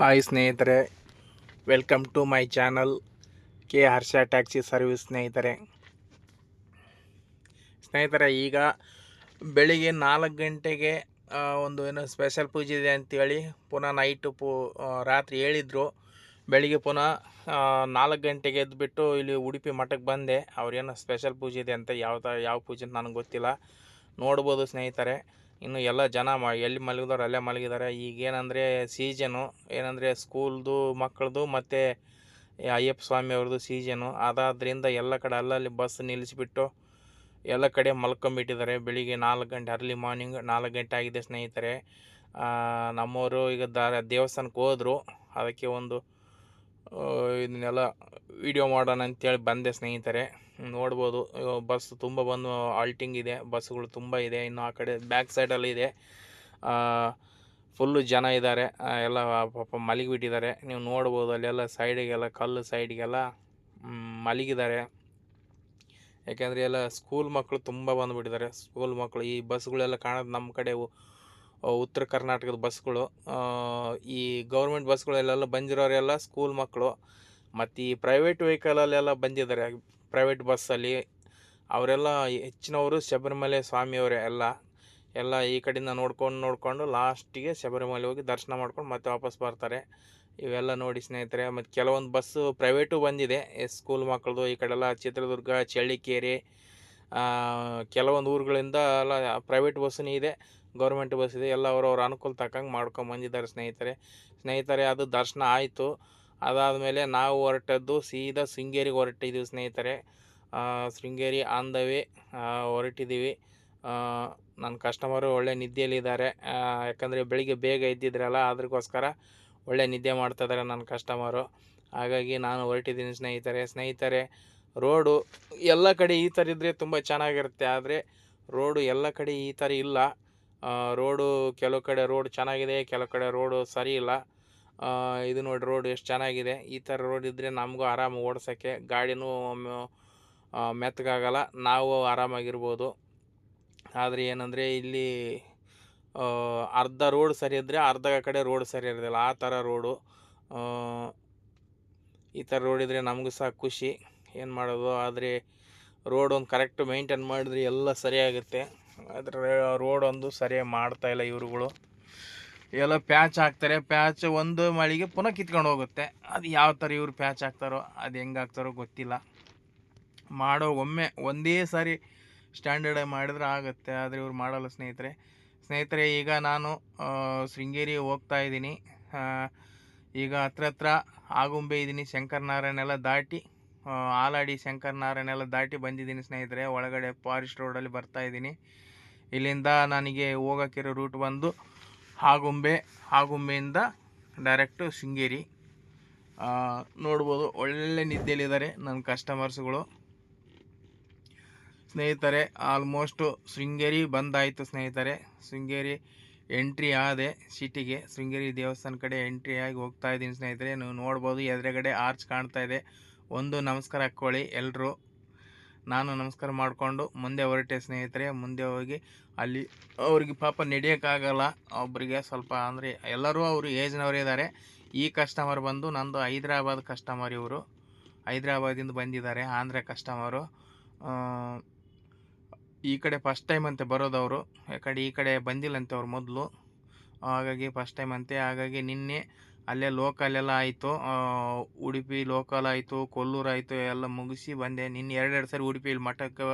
Hi ಸ್ನೇಹಿತರೆ welcome to my channel K Harsha taxi service ಸ್ನೇಹಿತರೆ. ಸ್ನೇಹಿತರೆ, ಈಗ ಬೆಳಿಗ್ಗೆ ನಾಲ್ಕು ಗಂಟೆಗೆ ಒಂದು ಏನೋ ಸ್ಪೆಷಲ್ ಪೂಜೆ ಇದೆ ಅಂತೇಳಿ ಪುನಃ ನೈಟು ಪೂ ರಾತ್ರಿ ಹೇಳಿದರು. ಬೆಳಿಗ್ಗೆ ಪುನಃ ನಾಲ್ಕು ಗಂಟೆಗೆ ಎದ್ದುಬಿಟ್ಟು ಇಲ್ಲಿ ಉಡುಪಿ ಮಠಕ್ಕೆ ಬಂದೆ. ಅವ್ರೇನೋ ಸ್ಪೆಷಲ್ ಪೂಜೆ ಇದೆ ಅಂತ, ಯಾವ ಯಾವ ಪೂಜೆ ನನಗೆ ಗೊತ್ತಿಲ್ಲ. ನೋಡ್ಬೋದು ಸ್ನೇಹಿತರೆ. ಇನ್ನು ಎಲ್ಲ ಜನ ಮ, ಎಲ್ಲಿ ಮಲಗಿದವ್ರು ಅಲ್ಲೇ ಮಲಗಿದ್ದಾರೆ. ಈಗೇನಂದರೆ ಸೀಜನು ಏನಂದರೆ ಸ್ಕೂಲ್ದು ಮಕ್ಕಳದು ಮತ್ತು ಅಯ್ಯಪ್ಪ ಸ್ವಾಮಿ ಅವ್ರದ್ದು ಸೀಜನು ಅದಾದ್ರಿಂದ ಎಲ್ಲ ಕಡೆ ಅಲ್ಲಲ್ಲಿ ಬಸ್ ನಿಲ್ಲಿಸಿಬಿಟ್ಟು ಎಲ್ಲ ಕಡೆ ಮಲ್ಕೊಂಬಿಟ್ಟಿದ್ದಾರೆ. ಬೆಳಿಗ್ಗೆ ನಾಲ್ಕು ಗಂಟೆ ಅರ್ಲಿ ಮಾರ್ನಿಂಗ್ ನಾಲ್ಕು ಗಂಟೆ ಆಗಿದೆ ಸ್ನೇಹಿತರೆ. ನಮ್ಮವರು ಈಗ ದೇವಸ್ಥಾನಕ್ಕೆ ಹೋದರು. ಅದಕ್ಕೆ ಒಂದು ಇದನ್ನೆಲ್ಲ ವಿಡಿಯೋ ಮಾಡೋಣ ಅಂತೇಳಿ ಬಂದೆ ಸ್ನೇಹಿತರೆ. ನೋಡ್ಬೋದು ಬಸ್ ತುಂಬ ಬಂದು ಆಲ್ಟಿಂಗ್ ಇದೆ. ಬಸ್ಸುಗಳು ತುಂಬ ಇದೆ. ಇನ್ನು ಆ ಕಡೆ ಬ್ಯಾಕ್ ಸೈಡಲ್ಲಿ ಇದೆ. ಫುಲ್ಲು ಜನ ಇದ್ದಾರೆ. ಎಲ್ಲ ಪಾಪ ಮಲಗಿಬಿಟ್ಟಿದ್ದಾರೆ. ನೀವು ನೋಡ್ಬೋದು, ಅಲ್ಲೆಲ್ಲ ಸೈಡಿಗೆಲ್ಲ ಕಲ್ಲು ಸೈಡಿಗೆಲ್ಲ ಮಲಗಿದ್ದಾರೆ. ಯಾಕೆಂದರೆ ಎಲ್ಲ ಸ್ಕೂಲ್ ಮಕ್ಕಳು ತುಂಬ ಬಂದುಬಿಟ್ಟಿದ್ದಾರೆ. ಸ್ಕೂಲ್ ಮಕ್ಕಳು ಈ ಬಸ್ಗಳೆಲ್ಲ ಕಾಣೋದು ನಮ್ಮ ಕಡೆ ಉತ್ತರ ಕರ್ನಾಟಕದ ಬಸ್ಗಳು ಈ ಗೌರ್ಮೆಂಟ್ ಬಸ್ಗಳಲ್ಲೆಲ್ಲ ಬಂದಿರೋರೆಲ್ಲ ಸ್ಕೂಲ್ ಮಕ್ಕಳು, ಮತ್ತು ಈ ಪ್ರೈವೇಟ್ ವೆಹಿಕಲಲ್ಲೆಲ್ಲ ಬಂದಿದ್ದಾರೆ. ಪ್ರೈವೇಟ್ ಬಸ್ಸಲ್ಲಿ ಅವರೆಲ್ಲ ಹೆಚ್ಚಿನವರು ಶಬರಿಮಲೆ ಸ್ವಾಮಿಯವರೇ ಎಲ್ಲ ಎಲ್ಲ ಈ ಕಡೆಯಿಂದ ನೋಡ್ಕೊಂಡು, ನೋಡಿಕೊಂಡು ಲಾಸ್ಟಿಗೆ ಶಬರಿಮಲೆ ಹೋಗಿ ದರ್ಶನ ಮಾಡ್ಕೊಂಡು ಮತ್ತೆ ವಾಪಸ್ ಬರ್ತಾರೆ. ಇವೆಲ್ಲ ನೋಡಿ ಸ್ನೇಹಿತರೆ, ಮತ್ತು ಕೆಲವೊಂದು ಬಸ್ಸು ಪ್ರೈವೇಟು ಬಂದಿದೆ. ಸ್ಕೂಲ್ ಮಕ್ಕಳದು ಈ ಕಡೆಲ್ಲ ಚಿತ್ರದುರ್ಗ, ಚಳ್ಳಿಕೇರಿ ಕೆಲವೊಂದು ಊರುಗಳಿಂದ ಎಲ್ಲ ಪ್ರೈವೇಟ್ ಬಸ್ಸೂ ಇದೆ. ಗೌರ್ಮೆಂಟ್ ಬಸ್ ಇದೆ, ಎಲ್ಲ ಅವ್ರವ್ರ ಅನುಕೂಲ ತಕ್ಕಂಗೆ ಮಾಡ್ಕೊಂಡು ಬಂದಿದ್ದಾರೆ ಸ್ನೇಹಿತರೆ. ಸ್ನೇಹಿತರೆ, ಅದು ದರ್ಶನ ಆಯಿತು. ಅದಾದಮೇಲೆ ನಾವು ಹೊರಟದ್ದು ಸೀದಾ ಶೃಂಗೇರಿಗೆ ಹೊರಟಿದ್ದೀವಿ ಸ್ನೇಹಿತರೆ. ಶೃಂಗೇರಿ ಆನ್ ದ ವೇ ಹೊರಟಿದ್ದೀವಿ ನನ್ನ ಕಸ್ಟಮರು ಒಳ್ಳೆ ನಿದ್ದೆಯಲ್ಲಿದ್ದಾರೆ. ಯಾಕಂದರೆ ಬೆಳಿಗ್ಗೆ ಬೇಗ ಇದ್ದಿದ್ರಲ್ಲ ಅದಕ್ಕೋಸ್ಕರ ಒಳ್ಳೆ ನಿದ್ದೆ ಮಾಡ್ತಾಯಿದ್ದಾರೆ ನನ್ನ ಕಸ್ಟಮರು ಹಾಗಾಗಿ ನಾನು ಹೊರಟಿದ್ದೀನಿ ಸ್ನೇಹಿತರೆ. ಸ್ನೇಹಿತರೆ, ರೋಡು ಎಲ್ಲ ಕಡೆ ಈ ಥರ ಇದ್ದರೆ ತುಂಬ ಚೆನ್ನಾಗಿರುತ್ತೆ. ಆದರೆ ರೋಡು ಎಲ್ಲ ಕಡೆ ಈ ಥರ ಇಲ್ಲ. ರೋಡು ಕೆಲವು ಕಡೆ ರೋಡ್ ಚೆನ್ನಾಗಿದೆ, ಕೆಲವು ಕಡೆ ರೋಡು ಸರಿ ಇಲ್ಲ. ಇದು ನೋಡಿ ರೋಡ್ ಎಷ್ಟು ಚೆನ್ನಾಗಿದೆ. ಈ ಥರ ರೋಡ್ ಇದ್ದರೆ ನಮಗೂ ಆರಾಮ ಓಡಿಸೋಕ್ಕೆ. ಗಾಡಿನೂ ಮೆತ್ತಗಾಗಲ್ಲ. ನಾವು ಆರಾಮಾಗಿರ್ಬೋದು. ಆದರೆ ಏನಂದರೆ ಇಲ್ಲಿ ಅರ್ಧ ರೋಡ್ ಸರಿ ಇದ್ದರೆ ಅರ್ಧ ಕಡೆ ರೋಡ್ ಸರಿ ಇರೋದಿಲ್ಲ. ಆ ಥರ ರೋಡು. ಈ ಥರ ರೋಡ್ ಇದ್ದರೆ ನಮಗೂ ಸಹ ಖುಷಿ. ಏನು ಮಾಡೋದು? ಆದರೆ ರೋಡ್ ಒಂದು ಕರೆಕ್ಟ್ ಮೇಂಟೈನ್ ಮಾಡಿದ್ರೆ ಎಲ್ಲ ಸರಿಯಾಗುತ್ತೆ ಆದರೆ ರೋಡ್ ಒಂದು ಸರಿಯಾಗಿ ಮಾಡ್ತಾ ಇಲ್ಲ ಇವರುಗಳು. ಎಲ್ಲ ಪ್ಯಾಚ್ ಹಾಕ್ತಾರೆ. ಪ್ಯಾಚ್ ಒಂದು ಮಳಿಗೆ ಪುನಃ ಕಿತ್ಕೊಂಡು ಹೋಗುತ್ತೆ. ಅದು ಯಾವ ಥರ ಇವರು ಪ್ಯಾಚ್ ಹಾಕ್ತಾರೋ, ಅದು ಹೆಂಗೆ ಹಾಕ್ತಾರೋ ಗೊತ್ತಿಲ್ಲ. ಮಾಡೋ ಒಮ್ಮೆ ಒಂದೇ ಸಾರಿ ಸ್ಟ್ಯಾಂಡರ್ಡ್ ಮಾಡಿದ್ರೆ ಆಗುತ್ತೆ. ಆದರೆ ಇವ್ರು ಮಾಡಲ್ಲ ಸ್ನೇಹಿತರೆ. ಸ್ನೇಹಿತರೆ, ಈಗ ನಾನು ಶೃಂಗೇರಿ ಹೋಗ್ತಾ ಇದ್ದೀನಿ. ಈಗ ಹತ್ರ ಹತ್ರ ಆಗುಂಬೆ ಇದ್ದೀನಿ. ಶಂಕರನಾರಾಯಣ ಎಲ್ಲ ದಾಟಿ ಆಲಾಡಿ ಎಲ್ಲ ದಾಟಿ ಬಂದಿದ್ದೀನಿ ಸ್ನೇಹಿತರೆ. ಒಳಗಡೆ ಫಾರೆಸ್ಟ್ ರೋಡಲ್ಲಿ ಬರ್ತಾ ಇದ್ದೀನಿ. ಇಲ್ಲಿಂದ ನನಗೆ ಹೋಗೋಕ್ಕಿರೋ ರೂಟ್ ಬಂದು ಆಗುಂಬೆ ಆಗುಂಬೆಯಿಂದ ಡೈರೆಕ್ಟು ಶೃಂಗೇರಿ. ನೋಡ್ಬೋದು, ಒಳ್ಳೆ ನಿದ್ದೆಯಲ್ಲಿದ್ದಾರೆ ನನ್ನ ಕಸ್ಟಮರ್ಸ್ಗಳು ಸ್ನೇಹಿತರೆ ಆಲ್ಮೋಸ್ಟು ಶೃಂಗೇರಿ ಬಂದಾಯಿತು ಸ್ನೇಹಿತರೆ. ಶೃಂಗೇರಿ ಎಂಟ್ರಿ ಆದೆ ಸಿಟಿಗೆ ಶೃಂಗೇರಿ ದೇವಸ್ಥಾನ ಕಡೆ ಎಂಟ್ರಿ ಆಗಿ ಹೋಗ್ತಾ ಇದ್ದೀನಿ ಸ್ನೇಹಿತರೆ. ನೀವು ನೋಡ್ಬೋದು, ಎದುರುಗಡೆ ಆರ್ಚ್ ಕಾಣ್ತಾ ಇದೆ. ಒಂದು ನಮಸ್ಕಾರ ಹಾಕ್ಕೊಳ್ಳಿ ಎಲ್ಲರೂ ನಾನು ನಮಸ್ಕಾರ ಮಾಡಿಕೊಂಡು ಮುಂದೆ ಹೊರಟೆ ಸ್ನೇಹಿತರೆ, ಮುಂದೆ ಹೋಗಿ ಅಲ್ಲಿ ಅವ್ರಿಗೆ ಪಾಪ ನಡೆಯೋಕ್ಕಾಗಲ್ಲ. ಒಬ್ಬರಿಗೆ ಸ್ವಲ್ಪ ಅಂದರೆ ಎಲ್ಲರೂ ಅವರು ಏಜ್ನವರೇ ಇದ್ದಾರೆ ಈ ಕಸ್ಟಮರ್ ಬಂದು ನಂದು ಹೈದ್ರಾಬಾದ್ ಕಸ್ಟಮರ್ ಇವರು. ಹೈದ್ರಾಬಾದಿಂದ ಬಂದಿದ್ದಾರೆ, ಆಂಧ್ರ ಕಸ್ಟಮರು ಈ ಕಡೆ ಫಸ್ಟ್ ಟೈಮ್ ಅಂತೆ ಬರೋದವರು ಯಾಕಡೆ ಈ ಕಡೆ ಬಂದಿಲ್ಲಂತೆ ಅವ್ರು ಮೊದಲು. ಹಾಗಾಗಿ ಫಸ್ಟ್ ಟೈಮ್ ಅಂತೆ. ಹಾಗಾಗಿ ನಿನ್ನೆ ಅಲ್ಲೇ ಲೋಕಲೆಲ್ಲ ಆಯಿತು. ಉಡುಪಿ ಲೋಕಲ್ ಆಯಿತು ಕೊಲ್ಲೂರು ಆಯಿತು ಎಲ್ಲ ಮುಗಿಸಿ ಬಂದೆ. ನಿನ್ನೆ ಎರಡೆರಡು ಸರಿ ಉಡುಪಿಲಿ ಮಠಕ್ಕೆ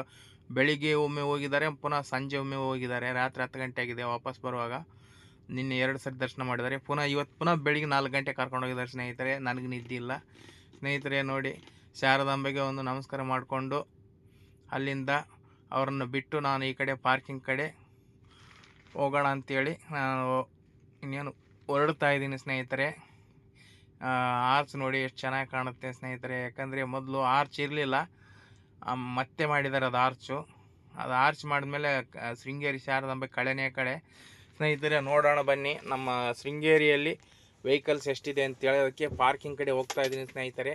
ಬೆಳಿಗ್ಗೆ ಒಮ್ಮೆ ಹೋಗಿದ್ದಾರೆ, ಪುನಃ ಸಂಜೆ ಒಮ್ಮೆ ಹೋಗಿದ್ದಾರೆ. ರಾತ್ರಿ ಹತ್ತು ಗಂಟೆ ಆಗಿದೆ ವಾಪಸ್ ಬರುವಾಗ. ನಿನ್ನೆ ಎರಡು ಸರಿ ದರ್ಶನ ಮಾಡಿದ್ದಾರೆ. ಪುನಃ ಇವತ್ತು ಪುನಃ ಬೆಳಿಗ್ಗೆ ನಾಲ್ಕು ಗಂಟೆ ಕರ್ಕೊಂಡು ಹೋಗಿದ್ದಾರೆ ಸ್ನೇಹಿತರೆ. ನನಗೆ ನಿದ್ದೆ ಇಲ್ಲ ಸ್ನೇಹಿತರೆ, ನೋಡಿ, ಶಾರದಾಂಬೆಗೆ ಒಂದು ನಮಸ್ಕಾರ ಮಾಡಿಕೊಂಡು ಅಲ್ಲಿಂದ ಅವರನ್ನು ಬಿಟ್ಟು ನಾನು ಈ ಕಡೆ ಪಾರ್ಕಿಂಗ್ ಕಡೆ ಹೋಗೋಣ ಅಂತೇಳಿ ನಾನು ಇನ್ನೇನು ಹೊರಡ್ತಾ ಇದ್ದೀನಿ ಸ್ನೇಹಿತರೆ. ಆರ್ಚ್ ನೋಡಿ ಎಷ್ಟು ಚೆನ್ನಾಗಿ ಕಾಣುತ್ತೆ ಸ್ನೇಹಿತರೆ. ಯಾಕಂದರೆ ಮೊದಲು ಆರ್ಚ್ ಇರಲಿಲ್ಲ. ಮತ್ತೆ ಮಾಡಿದ್ದಾರೆ ಅದು ಆರ್ಚು ಅದು ಆರ್ಚ್ ಮಾಡಿದ್ಮೇಲೆ ಶೃಂಗೇರಿ ಶಾರದಾಂಬೆ ಕಳೆನೇ ಕಡೆ. ಸ್ನೇಹಿತರೆ, ನೋಡೋಣ ಬನ್ನಿ. ನಮ್ಮ ಶೃಂಗೇರಿಯಲ್ಲಿ ವೆಹಿಕಲ್ಸ್ ಎಷ್ಟಿದೆ ಅಂತ ಹೇಳೋದಕ್ಕೆ ಪಾರ್ಕಿಂಗ್ ಕಡೆ ಹೋಗ್ತಾ ಇದ್ದೀನಿ ಸ್ನೇಹಿತರೆ.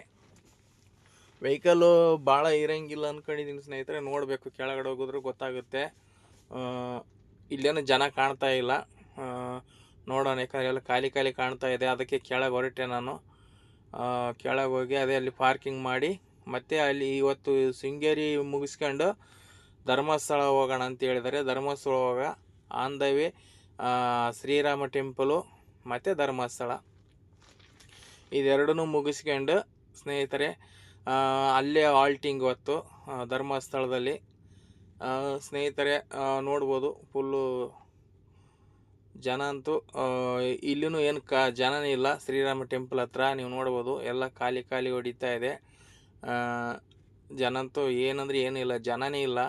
ವೆಹಿಕಲ್ಲು ಭಾಳ ಇರೋಂಗಿಲ್ಲ ಅಂದ್ಕೊಂಡಿದ್ದೀನಿ ಸ್ನೇಹಿತರೆ. ನೋಡಬೇಕು ಕೆಳಗಡೆ ಹೋಗಿದ್ರೆ ಗೊತ್ತಾಗುತ್ತೆ. ಇಲ್ಲೇನೋ ಜನ ಕಾಣ್ತಾ ಇಲ್ಲ. ನೋಡೋಣ ಯಾಕಂದರೆ ಎಲ್ಲ ಖಾಲಿ ಖಾಲಿ ಕಾಣ್ತಾ ಇದೆ. ಅದಕ್ಕೆ ಕೆಳಗೆ ಹೊರಟೆ ನಾನು. ಕೆಳಗೆ ಹೋಗಿ ಅದೇ ಅಲ್ಲಿ ಪಾರ್ಕಿಂಗ್ ಮಾಡಿ, ಮತ್ತೆ ಅಲ್ಲಿ ಇವತ್ತು ಶೃಂಗೇರಿ ಮುಗಿಸ್ಕೊಂಡು ಧರ್ಮಸ್ಥಳ ಹೋಗೋಣ ಅಂತ ಹೇಳಿದರೆ ಧರ್ಮಸ್ಥಳ ಹೋಗ, on the way Shri Rama temple, ಮತ್ತು ಧರ್ಮಸ್ಥಳ. ಇದೆರಡನ್ನೂ ಮುಗಿಸ್ಕೊಂಡು, ಸ್ನೇಹಿತರೆ ಅಲ್ಲೇ ಆಲ್ಟಿಂಗ್ ಇವತ್ತು ಧರ್ಮಸ್ಥಳದಲ್ಲಿ. ಸ್ನೇಹಿತರೆ ನೋಡ್ಬೋದು ಫುಲ್ಲು ಜನ ಅಂತೂ ಇಲ್ಲಿನೂ ಏನು ಕ, ಜನನೇ ಇಲ್ಲ. ಶ್ರೀರಾಮ ಟೆಂಪಲ್ ಹತ್ರ ನೀವು ನೋಡ್ಬೋದು, ಎಲ್ಲ ಖಾಲಿ ಖಾಲಿ ಹೊಡಿತಾ ಇದೆ. ಜನಂತೂ ಏನಂದ್ರೆ ಏನಿಲ್ಲ ಜನನೇ ಇಲ್ಲ.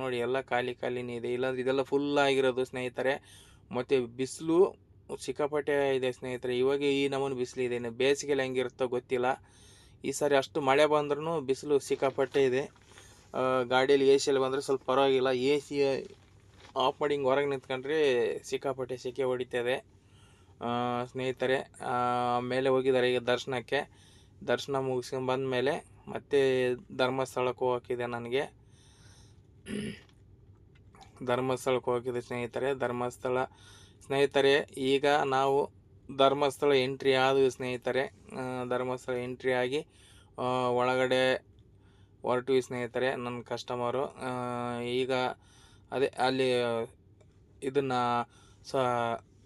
ನೋಡಿ, ಎಲ್ಲ ಖಾಲಿ ಖಾಲಿನೇ ಇದೆ. ಇಲ್ಲಾಂದ್ರೆ ಇದೆಲ್ಲ ಫುಲ್ ಆಗಿರೋದು ಸ್ನೇಹಿತರೆ. ಮತ್ತು ಬಿಸಿಲು ಸಿಕ್ಕಾಪಟ್ಟೆ ಇದೆ ಸ್ನೇಹಿತರೆ. ಇವಾಗ ಈ ನಮೂನೆ ಬಿಸಿಲಿದೆ ಇನ್ನು ಬೇಸಿಗೆಲಿ ಹೆಂಗಿರುತ್ತೋ ಗೊತ್ತಿಲ್ಲ. ಈ ಸಾರಿ ಅಷ್ಟು ಮಳೆ ಬಂದ್ರೂ ಬಿಸಿಲು ಸಿಕ್ಕಾಪಟ್ಟೆ ಇದೆ. ಗಾಡಿಯಲ್ಲಿ ಎ ಸಿಯಲ್ಲಿ ಬಂದರೆ ಸ್ವಲ್ಪ ಪರವಾಗಿಲ್ಲ. ಎ ಸಿ ಆಫ್ ಮಾಡಿ ಹಿಂಗೆ ಹೊರಗೆ ನಿಂತ್ಕೊಂಡ್ರಿ ಸಿಕ್ಕಾಪಟ್ಟೆ ಸೆಕೆ ಹೊಡಿತದೆ. ಸ್ನೇಹಿತರೆ ಮೇಲೆ ಹೋಗಿದ್ದಾರೆ ಈಗ ದರ್ಶನಕ್ಕೆ. ದರ್ಶನ ಮುಗಿಸ್ಕೊಂಡು ಬಂದಮೇಲೆ ಮತ್ತೆ ಧರ್ಮಸ್ಥಳಕ್ಕೆ ಹೋಗಿದೆ ನನಗೆ. ಧರ್ಮಸ್ಥಳಕ್ಕೆ ಹೋಗಿದೆ ಸ್ನೇಹಿತರೆ, ಧರ್ಮಸ್ಥಳ. ಸ್ನೇಹಿತರೆ, ಈಗ ನಾವು ಧರ್ಮಸ್ಥಳ ಎಂಟ್ರಿ ಆದ್ವಿ ಸ್ನೇಹಿತರೆ. ಧರ್ಮಸ್ಥಳ ಎಂಟ್ರಿ ಆಗಿ ಒಳಗಡೆ ಹೊರಟು ಸ್ನೇಹಿತರೆ, ನನ್ನ ಕಸ್ಟಮರು ಈಗ ಅದೇ ಅಲ್ಲಿ, ಇದನ್ನು ಸ,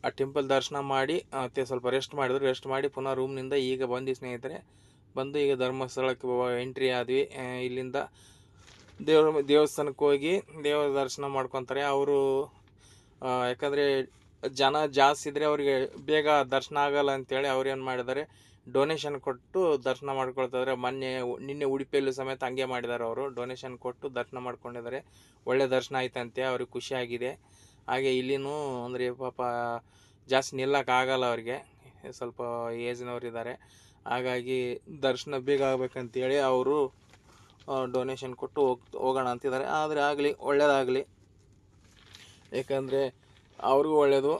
ಆ ಟೆಂಪಲ್ ದರ್ಶನ ಮಾಡಿ ಮತ್ತೆ ಸ್ವಲ್ಪ ರೆಸ್ಟ್ ಮಾಡಿದ್ರು. ರೆಸ್ಟ್ ಮಾಡಿ ಪುನಃ ರೂಮ್ನಿಂದ ಈಗ ಬಂದು ಸ್ನೇಹಿತರೆ. ಬಂದು ಈಗ ಧರ್ಮಸ್ಥಳಕ್ಕೆ ಎಂಟ್ರಿ ಆದ್ವಿ. ಇಲ್ಲಿಂದ ದೇವ್ರ, ದೇವಸ್ಥಾನಕ್ಕೆ ಹೋಗಿ ದೇವರ ದರ್ಶನ ಮಾಡ್ಕೊತಾರೆ. ಅವರು ಯಾಕಂದರೆ ಜನ ಜಾಸ್ತಿ ಇದ್ದರೆ ಅವರಿಗೆ ಬೇಗ ದರ್ಶನ ಆಗಲ್ಲ ಅಂತೇಳಿ ಅವ್ರು ಏನು ಮಾಡಿದ್ದಾರೆ ಡೊನೇಷನ್ ಕೊಟ್ಟು ದರ್ಶನ ಮಾಡ್ಕೊಳ್ತಿದ್ದಾರೆ ಮೊನ್ನೆ ನಿನ್ನೆ ಉಡುಪಿಯಲ್ಲೂ ಸಮೇತ ಹಂಗೆ ಮಾಡಿದ್ದಾರೆ ಅವರು. ಡೊನೇಷನ್ ಕೊಟ್ಟು ದರ್ಶನ ಮಾಡ್ಕೊಂಡಿದ್ದಾರೆ ಒಳ್ಳೆ ದರ್ಶನ ಆಯ್ತಂತೆ. ಅವ್ರಿಗೆ ಖುಷಿಯಾಗಿದೆ ಹಾಗೆ ಇಲ್ಲಿನೂ ಅಂದರೆ ಪಾಪ ಜಾಸ್ತಿ ನಿಲ್ಲಕ್ಕಾಗಲ್ಲ ಅವ್ರಿಗೆ. ಸ್ವಲ್ಪ ಏಜ್ನವರಿದ್ದಾರೆ ಹಾಗಾಗಿ ದರ್ಶನ ಬೇಗ ಆಗ್ಬೇಕಂತೇಳಿ ಅವರು ಡೊನೇಷನ್ ಕೊಟ್ಟು ಹೋಗ್, ಹೋಗೋಣ ಅಂತಿದ್ದಾರೆ ಆದರೆ ಆಗಲಿ ಒಳ್ಳೆಯದಾಗಲಿ ಏಕೆಂದರೆ ಅವ್ರಿಗೂ ಒಳ್ಳೆಯದು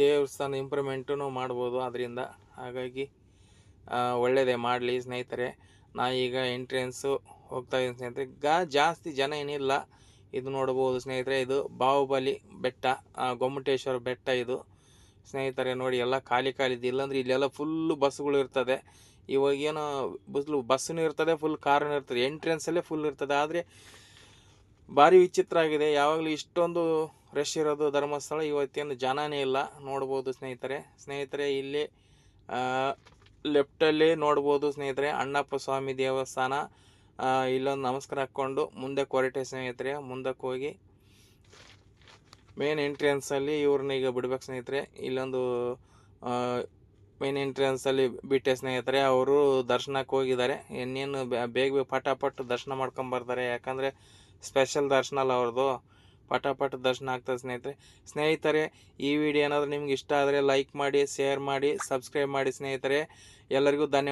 ದೇವಸ್ಥಾನ ಇಂಪ್ರೂವ್ಮೆಂಟೂ ಮಾಡ್ಬೋದು ಅದರಿಂದ ಹಾಗಾಗಿ ಒಳ್ಳೆಯದೇ ಮಾಡಲಿ ಸ್ನೇಹಿತರೆ. ನಾ ಈಗ ಎಂಟ್ರೆನ್ಸು ಹೋಗ್ತಾ ಇದ್ದೀನಿ ಸ್ನೇಹಿತರೆ. ಗಾ, ಜಾಸ್ತಿ ಜನ ಏನಿಲ್ಲ. ಇದು ನೋಡ್ಬೋದು ಸ್ನೇಹಿತರೆ, ಇದು ಬಾಹುಬಲಿ ಬೆಟ್ಟ ಗೊಮ್ಮಟೇಶ್ವರ ಬೆಟ್ಟ ಇದು. ಸ್ನೇಹಿತರೆ, ನೋಡಿ, ಎಲ್ಲ ಖಾಲಿ ಖಾಲಿ ಇದೆ. ಇಲ್ಲಾಂದ್ರೆ ಇಲ್ಲೆಲ್ಲ ಫುಲ್ಲು ಬಸ್ಗಳು ಇರ್ತದೆ. ಇವಾಗೇನೋ ಬಸ್ಲು, ಬಸ್ಸೂ ಇರ್ತದೆ ಫುಲ್ ಕಾರನ್ನು ಇರ್ತದೆ. ಎಂಟ್ರೆನ್ಸಲ್ಲೇ ಫುಲ್ ಇರ್ತದೆ. ಆದರೆ ಭಾರಿ ವಿಚಿತ್ರ ಆಗಿದೆ. ಯಾವಾಗಲೂ ಇಷ್ಟೊಂದು ರಶ್ ಇರೋದು ಧರ್ಮಸ್ಥಳ. ಇವತ್ತೇನು ಜನನೇ ಇಲ್ಲ. ನೋಡ್ಬೋದು ಸ್ನೇಹಿತರೆ. ಸ್ನೇಹಿತರೆ, ಇಲ್ಲಿ ಲೆಫ್ಟಲ್ಲಿ ನೋಡ್ಬೋದು ಸ್ನೇಹಿತರೆ ಅಣ್ಣಪ್ಪ ಸ್ವಾಮಿ ದೇವಸ್ಥಾನ ಇಲ್ಲೊಂದು ನಮಸ್ಕಾರ ಹಾಕ್ಕೊಂಡು ಮುಂದೆ ಹೊರಟೆ ಸ್ನೇಹಿತರೆ, ಮುಂದಕ್ಕೆ ಹೋಗಿ. ಮೇನ್ ಎಂಟ್ರೆನ್ಸಲ್ಲಿ ಇವ್ರನ್ನ ಈಗ ಬಿಡ್ಬೇಕು ಸ್ನೇಹಿತರೆ. ಇಲ್ಲೊಂದು ಮೇನ್ ಎಂಟ್ರೆನ್ಸಲ್ಲಿ ಬಿಟ್ಟೆ ಸ್ನೇಹಿತರೆ, ಅವರು ದರ್ಶನಕ್ಕೆ ಹೋಗಿದ್ದಾರೆ. ಇನ್ನೇನು ಬೇಗ ಬೇಗ ಪಟಾಪಟ್ ದರ್ಶನ ಮಾಡ್ಕೊಂಬರ್ತಾರೆ. ಯಾಕಂದರೆ ಸ್ಪೆಷಲ್ ದರ್ಶನ ಅಲ್ಲ ಅವ್ರದ್ದು. ಪಟಾಪಟ್ ದರ್ಶನ ಆಗ್ತದೆ ಸ್ನೇಹಿತರೆ. ಸ್ನೇಹಿತರೆ, ಈ ವಿಡಿಯೋ ಏನಾದರೂ ನಿಮ್ಗೆ ಇಷ್ಟ ಆದರೆ ಲೈಕ್ ಮಾಡಿ ಶೇರ್ ಮಾಡಿ ಸಬ್ಸ್ಕ್ರೈಬ್ ಮಾಡಿ ಸ್ನೇಹಿತರೆ. ಎಲ್ಲರಿಗೂ ಧನ್ಯವಾದ.